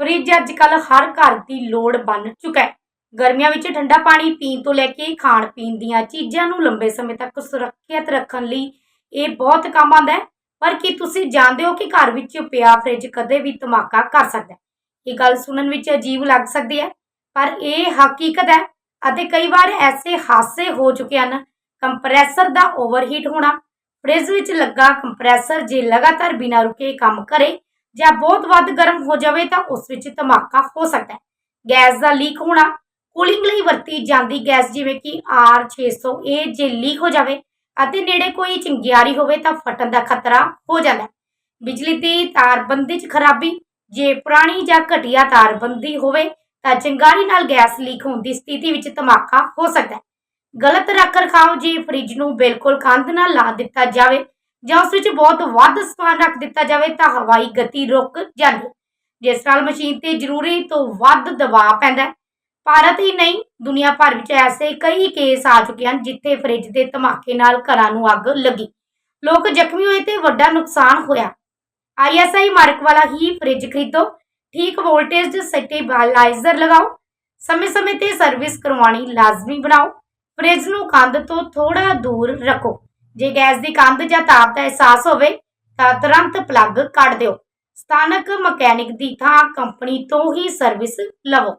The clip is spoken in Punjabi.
ਫ੍ਰਿਜ ਅੱਜ ਕੱਲ ਹਰ ਘਰ ਦੀ ਲੋੜ ਬਣ ਚੁੱਕਾ ਹੈ। ਗਰਮੀਆਂ ਵਿੱਚ ਠੰਡਾ ਪਾਣੀ ਪੀਣ ਤੋਂ ਲੈ ਕੇ ਖਾਣ ਪੀਣ ਦੀਆਂ ਚੀਜ਼ਾਂ ਨੂੰ ਲੰਬੇ ਸਮੇਂ ਤੱਕ ਸੁਰੱਖਿਅਤ ਰੱਖਣ ਲਈ ਇਹ ਬਹੁਤ ਕੰਮ ਆਉਂਦਾ ਹੈ। ਪਰ ਕੀ ਤੁਸੀਂ ਜਾਣਦੇ ਹੋ ਕਿ ਘਰ ਵਿੱਚ ਪਿਆ ਫ੍ਰਿਜ ਕਦੇ ਵੀ ਧਮਾਕਾ ਕਰ ਸਕਦਾ ਹੈ? ਇਹ ਗੱਲ ਸੁਣਨ ਵਿੱਚ ਅਜੀਬ ਲੱਗ ਸਕਦੀ ਹੈ, ਪਰ ਇਹ ਹਕੀਕਤ ਹੈ ਅਤੇ ਕਈ ਵਾਰ ਐਸੇ ਹਾਦਸੇ ਹੋ ਚੁੱਕੇ ਹਨ। ਕੰਪਰੈਸਰ ਦਾ ਓਵਰਹੀਟ ਹੋਣਾ, ਫ੍ਰਿਜ ਵਿੱਚ ਲੱਗਾ ਕੰਪਰੈਸਰ ਜੇ ਲਗਾਤਾਰ ਬਿਨਾਂ ਰੁਕੇ ਕੰਮ ਕਰੇ ਜਾਂ ਬਹੁਤ ਵੱਧ ਗਰਮ ਹੋ ਜਾਵੇ ਤਾਂ ਉਸ ਵਿੱਚ ਧਮਾਕਾ ਹੋ ਸਕਦਾ ਹੈ। ਗੈਸ ਦਾ ਲੀਕ ਹੋਣਾ, ਕੂਲਿੰਗ ਲਈ ਵਰਤੀ ਜਾਂਦੀ ਗੈਸ ਜਿਵੇਂ ਕਿ R600A ਜੇ ਲੀਕ ਹੋ ਜਾਵੇ ਅਤੇ ਨੇੜੇ ਕੋਈ ਚਿੰਗਿਆਰੀ ਹੋਵੇ ਤਾਂ ਫਟਣ ਦਾ ਖਤਰਾ ਹੋ ਜਾਂਦਾ ਹੈ। ਬਿਜਲੀ ਦੀ ਤਾਰਬੰਦੀ 'ਚ ਖਰਾਬੀ, ਜੇ ਪੁਰਾਣੀ ਜਾਂ ਘਟੀਆ ਤਾਰਬੰਦੀ ਹੋਵੇ ਤਾਂ ਚਿੰਗਾਰੀ ਨਾਲ ਗੈਸ ਲੀਕ ਹੋਣ ਦੀ ਸਥਿਤੀ ਵਿੱਚ ਧਮਾਕਾ ਹੋ ਸਕਦਾ ਹੈ। ਗਲਤ ਰੱਖ ਰਖਾਵ ਜੇ ਫ੍ਰਿਜ ਨੂੰ ਬਿਲਕੁਲ ਕੰਧ ਨਾਲ ਲਾ ਦਿੱਤਾ ਜਾਵੇ ਜਾਂ ਉਸ ਵਿੱਚ ਬਹੁਤ ਵੱਧ ਸਮਾਨ ਰੱਖ ਦਿੱਤਾ ਜਾਵੇ ਤਾਂ ਹਵਾਈ ਗਤੀ ਰੁਕ ਜਾਂਦੀ। ਹੈ ਜਿਸ ਨਾਲ ਮਸ਼ੀਨ ਤੇ ਜ਼ਰੂਰੀ ਤੋਂ ਵੱਧ ਦਬਾਅ ਪੈਂਦਾ ਹੈ। ਭਾਰਤ ਹੀ ਨਹੀਂ, ਦੁਨੀਆ ਭਰ ਵਿੱਚ ਐਸੇ ਕਈ ਕੇਸ ਆ ਚੁੱਕੇ ਹਨ ਜਿੱਥੇ ਫ੍ਰਿਜ ਦੇ ਧਮਾਕੇ ਨਾਲ ਘਰਾਂ ਨੂੰ ਅੱਗ ਲੱਗੀ। ਲੋਕ ਜ਼ਖਮੀ ਹੋਏ ਤੇ ਵੱਡਾ ਨੁਕਸਾਨ ਹੋਇਆ। ਆਈਐਸਆਈ ਮਾਰਕ ਵਾਲਾ ਹੀ ਫ੍ਰਿਜ ਖਰੀਦੋ। ਠੀਕ ਵੋਲਟੇਜ ਸਟੇਬਲਾਈਜ਼ਰ ਲਗਾਓ। ਸਮੇਂ-ਸਮੇਂ ਤੇ ਸਰਵਿਸ ਕਰਵਾਉਣੀ ਲਾਜ਼ਮੀ ਬਣਾਓ। ਫ੍ਰਿਜ ਨੂੰ ਕੰਧ ਤੋਂ ਥੋੜਾ ਦੂਰ ਰੱਖੋ। ਜੇ ਗੈਸ ਦੀ ਕੰਧ ਜਾਂ ਤਾਪ ਦਾ ਅਹਿਸਾਸ ਹੋਵੇ, ਤਾਂ ਤੁਰੰਤ ਪਲੱਗ ਕੱਢ ਦਿਓ। ਸਥਾਨਕ ਮਕੈਨਿਕ ਦੀ ਥਾਂ ਕੰਪਨੀ ਤੋਂ ਹੀ ਸਰਵਿਸ ਲਵੋ।